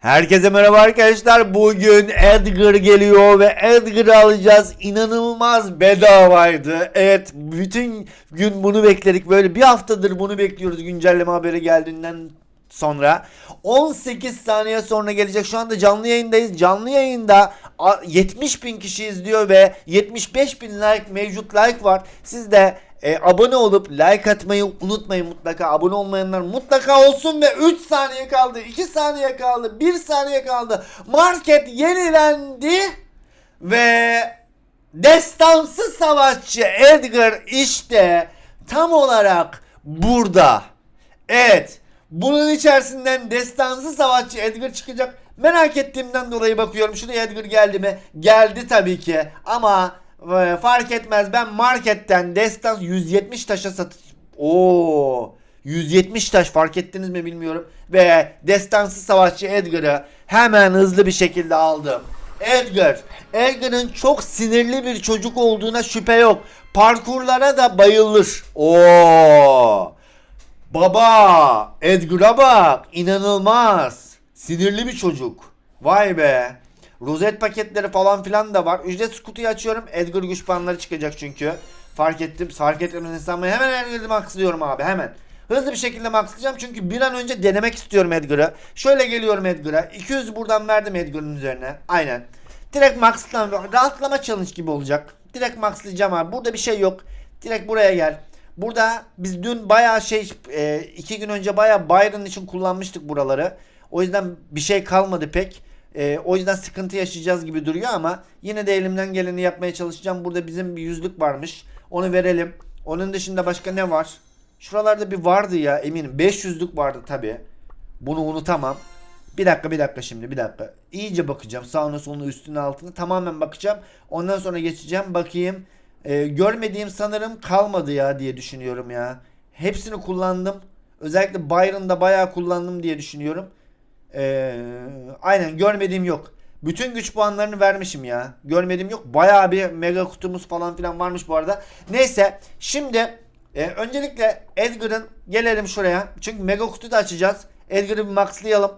Herkese merhaba arkadaşlar. Bugün Edgar geliyor ve Edgar'ı alacağız. İnanılmaz bedavaydı. Evet bütün gün bunu bekledik. Böyle bir haftadır bunu bekliyoruz güncelleme haberi geldiğinden sonra. 18 saniye sonra gelecek. Şu anda canlı yayındayız. Canlı yayında a- 70 bin kişi izliyor ve 75 bin like mevcut like var. Siz de e, abone olup like atmayı unutmayın mutlaka. Abone olmayanlar mutlaka olsun ve 3 saniye kaldı, 2 saniye kaldı, 1 saniye kaldı. Market yenilendi ve destansı savaşçı Edgar işte tam olarak burada. Evet. Bunun içerisinden destansı savaşçı Edgar çıkacak. Merak ettiğimden dolayı bakıyorum. Şuraya Edgar geldi mi? Geldi tabii ki. Ama e, fark etmez. Ben marketten destans 170 taşa satış. Oo. 170 taş fark ettiniz mi bilmiyorum. Ve destansı savaşçı Edgar'ı hemen hızlı bir şekilde aldım. Edgar. Edgar'ın çok sinirli bir çocuk olduğuna şüphe yok. Parkurlara da bayılır. Oo. Baba Edgar'a bak inanılmaz sinirli bir çocuk vay be rozet paketleri falan filan da var. Ücretsiz kutuyu açıyorum. Edgar güç puanları çıkacak çünkü. Fark ettim. Fark etmeden insanmayı hemen Edgar'ı maxlıyorum abi hemen. Hızlı bir şekilde maxlayacağım çünkü bir an önce denemek istiyorum Edgar'ı. Şöyle geliyorum Edgar'a. 200 buradan verdim Edgar'ın üzerine. Aynen. Direkt maxlama rahatlama challenge gibi olacak. Direkt maxlayacağım abi. Burada bir şey yok. Direkt buraya gel. Burada biz dün bayağı şey e, iki gün önce bayağı Byron için kullanmıştık buraları. O yüzden bir şey kalmadı pek. E, o yüzden sıkıntı yaşayacağız gibi duruyor ama yine de elimden geleni yapmaya çalışacağım. Burada bizim bir yüzlük varmış. Onu verelim. Onun dışında başka ne var? Şuralarda bir vardı ya eminim. 500'lük vardı tabi. Bunu unutamam. Bir dakika bir dakika şimdi bir dakika. İyice bakacağım sağına soluna üstüne altına tamamen bakacağım. Ondan sonra geçeceğim bakayım. Ee, görmediğim sanırım kalmadı ya diye düşünüyorum ya. Hepsini kullandım. Özellikle Byron'da bayağı kullandım diye düşünüyorum. Ee, aynen görmediğim yok. Bütün güç puanlarını vermişim ya. Görmediğim yok. Bayağı bir mega kutumuz falan filan varmış bu arada. Neyse şimdi e, öncelikle Edgar'ın gelelim şuraya. Çünkü mega kutu da açacağız. Edgar'ı bir maxlayalım.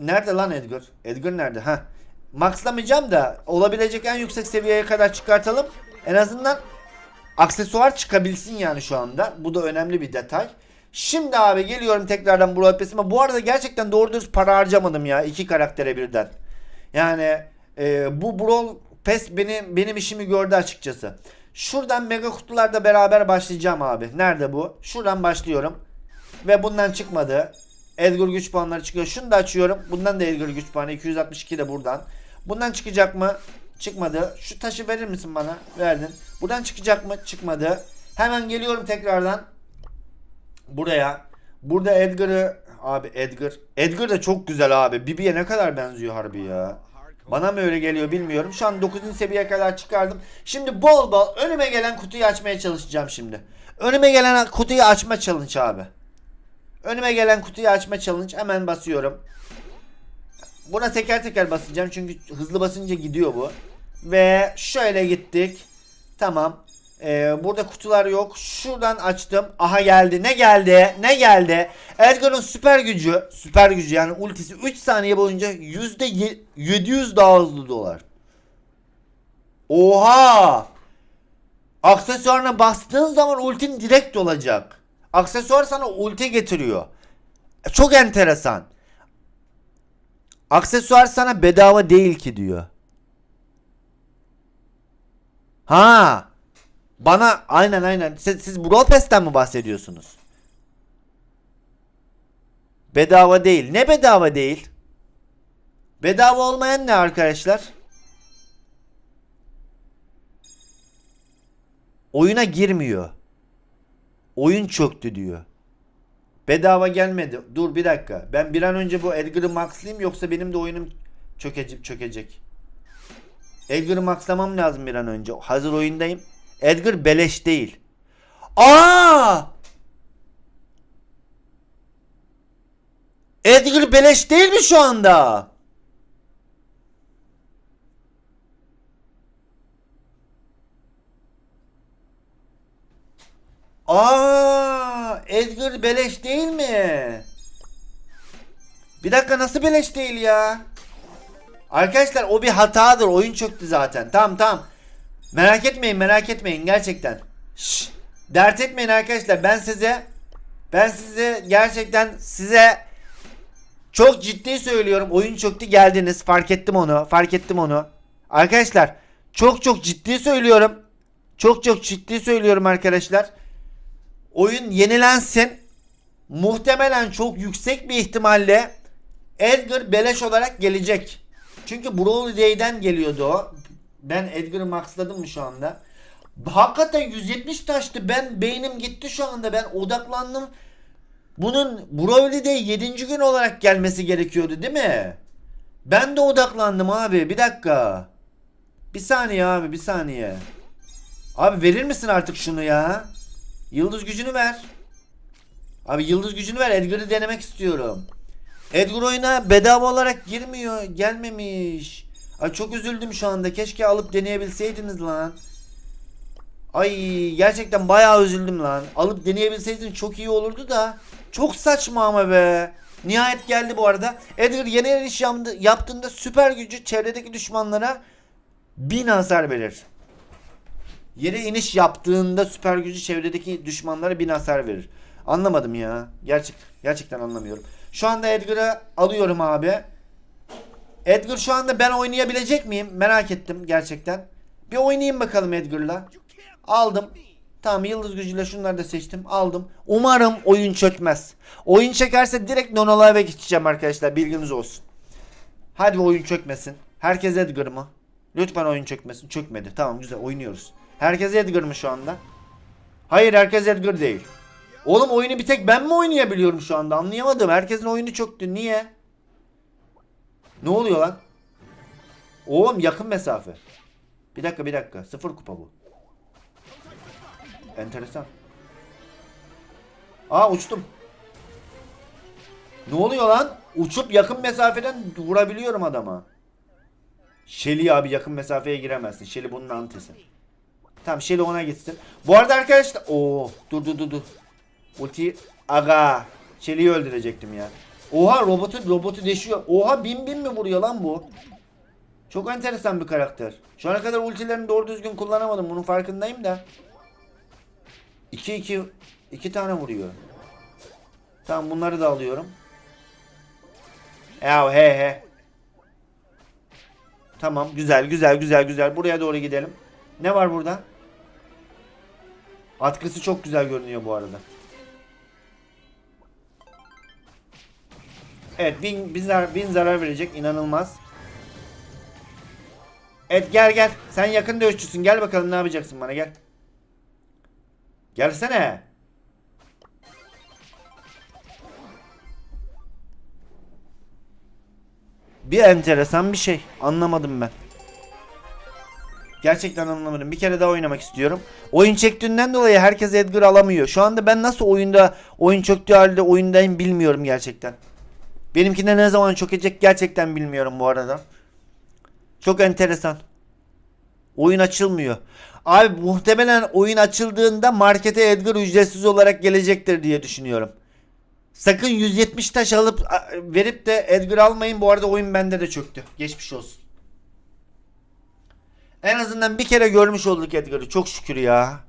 Nerede lan Edgar? Edgar nerede? Ha. Maxlamayacağım da olabilecek en yüksek seviyeye kadar çıkartalım. En azından aksesuar çıkabilsin yani şu anda. Bu da önemli bir detay. Şimdi abi geliyorum tekrardan Brawl Pass'ime. Bu arada gerçekten doğru dürüst para harcamadım ya iki karaktere birden. Yani e, bu Brawl Pass benim, benim işimi gördü açıkçası. Şuradan mega kutularda beraber başlayacağım abi. Nerede bu? Şuradan başlıyorum. Ve bundan çıkmadı. Edgar güç puanları çıkıyor. Şunu da açıyorum. Bundan da Edgar güç puanı. 262 de buradan. Bundan çıkacak mı? Çıkmadı. Şu taşı verir misin bana? Verdin. Buradan çıkacak mı? Çıkmadı. Hemen geliyorum tekrardan. Buraya. Burada Edgar'ı abi Edgar. Edgar da çok güzel abi. Bibi'ye ne kadar benziyor harbi ya. Bana mı öyle geliyor bilmiyorum. Şu an 9. seviyeye kadar çıkardım. Şimdi bol bol önüme gelen kutuyu açmaya çalışacağım şimdi. Önüme gelen kutuyu açma challenge abi. Önüme gelen kutuyu açma challenge hemen basıyorum. Buna teker teker basacağım çünkü hızlı basınca gidiyor bu. Ve şöyle gittik. Tamam. Ee, burada kutular yok. Şuradan açtım. Aha geldi. Ne geldi? Ne geldi? Edgar'ın süper gücü, süper gücü yani ultisi 3 saniye boyunca %700 daha hızlı dolar. Oha! Aksesuarına bastığın zaman ultin direkt olacak. Aksesuar sana ulti getiriyor. Çok enteresan. Aksesuar sana bedava değil ki diyor. Ha. Bana aynen aynen. Siz, siz Brawl mi bahsediyorsunuz? Bedava değil. Ne bedava değil? Bedava olmayan ne arkadaşlar? Oyuna girmiyor. Oyun çöktü diyor. Bedava gelmedi. Dur bir dakika. Ben bir an önce bu Edgar'ı maxlayayım yoksa benim de oyunum çökecek çökecek. Edgar'ı maxlamam lazım bir an önce. Hazır oyundayım. Edgar beleş değil. Aa! Edgar beleş değil mi şu anda? Aa! Edgar beleş değil mi? Bir dakika nasıl beleş değil ya? Arkadaşlar o bir hatadır. Oyun çöktü zaten. Tamam tamam. Merak etmeyin merak etmeyin gerçekten. Şşş. Dert etmeyin arkadaşlar. Ben size ben size gerçekten size çok ciddi söylüyorum. Oyun çöktü geldiniz. Fark ettim onu. Fark ettim onu. Arkadaşlar çok çok ciddi söylüyorum. Çok çok ciddi söylüyorum arkadaşlar. Oyun yenilensin. Muhtemelen çok yüksek bir ihtimalle Edgar beleş olarak gelecek. Çünkü Brawl Day'den geliyordu o. Ben Edgar'ı maxladım mı şu anda? Hakikaten 170 taştı. Ben beynim gitti şu anda. Ben odaklandım. Bunun Day 7. gün olarak gelmesi gerekiyordu değil mi? Ben de odaklandım abi. Bir dakika. Bir saniye abi bir saniye. Abi verir misin artık şunu ya? Yıldız gücünü ver. Abi yıldız gücünü ver. Edgar'ı denemek istiyorum. Edgar oyuna bedava olarak girmiyor. Gelmemiş. Ay çok üzüldüm şu anda. Keşke alıp deneyebilseydiniz lan. Ay gerçekten bayağı üzüldüm lan. Alıp deneyebilseydin çok iyi olurdu da. Çok saçma ama be. Nihayet geldi bu arada. Edgar yeni eriş yaptı- yaptığında süper gücü çevredeki düşmanlara bin hasar verir. Yere iniş yaptığında süper gücü çevredeki düşmanlara bin hasar verir. Anlamadım ya. Gerçek gerçekten anlamıyorum. Şu anda Edgar'ı alıyorum abi. Edgar şu anda ben oynayabilecek miyim? Merak ettim gerçekten. Bir oynayayım bakalım Edgar'la. Aldım. Tamam yıldız gücüyle şunları da seçtim. Aldım. Umarım oyun çökmez. Oyun çekerse direkt non live'e geçeceğim arkadaşlar. Bilginiz olsun. Hadi oyun çökmesin. Herkes Edgar mı? Lütfen oyun çökmesin. Çökmedi. Tamam güzel oynuyoruz. Herkes Edgar mı şu anda? Hayır herkes Edgar değil. Oğlum oyunu bir tek ben mi oynayabiliyorum şu anda? Anlayamadım. Herkesin oyunu çöktü. Niye? Ne oluyor lan? Oğlum yakın mesafe. Bir dakika bir dakika. Sıfır kupa bu. Enteresan. Aa uçtum. Ne oluyor lan? Uçup yakın mesafeden vurabiliyorum adama. Shelly abi yakın mesafeye giremezsin. Shelly bunun antisi. Tamam Shelly ona gitsin. Bu arada arkadaşlar... Oo dur dur dur dur. Ulti aga. Shelly'yi öldürecektim ya. Oha robotu robotu deşiyor. Oha bin bin mi vuruyor lan bu? Çok enteresan bir karakter. Şu ana kadar ultilerini doğru düzgün kullanamadım. Bunun farkındayım da. 2 2 2 tane vuruyor. Tamam bunları da alıyorum. Ya he he. Tamam güzel güzel güzel güzel. Buraya doğru gidelim. Ne var burada? Atkısı çok güzel görünüyor bu arada. Evet bin, bin, zarar, bin zarar verecek inanılmaz. Evet gel gel. Sen yakın dövüşçüsün. Gel bakalım ne yapacaksın bana gel. Gelsene. Bir enteresan bir şey. Anlamadım ben. Gerçekten anlamadım. Bir kere daha oynamak istiyorum. Oyun çektiğinden dolayı herkes Edgar alamıyor. Şu anda ben nasıl oyunda oyun çöktüğü halde oyundayım bilmiyorum gerçekten. Benimkine ne zaman çökecek gerçekten bilmiyorum bu arada. Çok enteresan. Oyun açılmıyor. Abi muhtemelen oyun açıldığında markete Edgar ücretsiz olarak gelecektir diye düşünüyorum. Sakın 170 taş alıp verip de Edgar almayın. Bu arada oyun bende de çöktü. Geçmiş olsun. En azından bir kere görmüş olduk Edgar'ı. Çok şükür ya.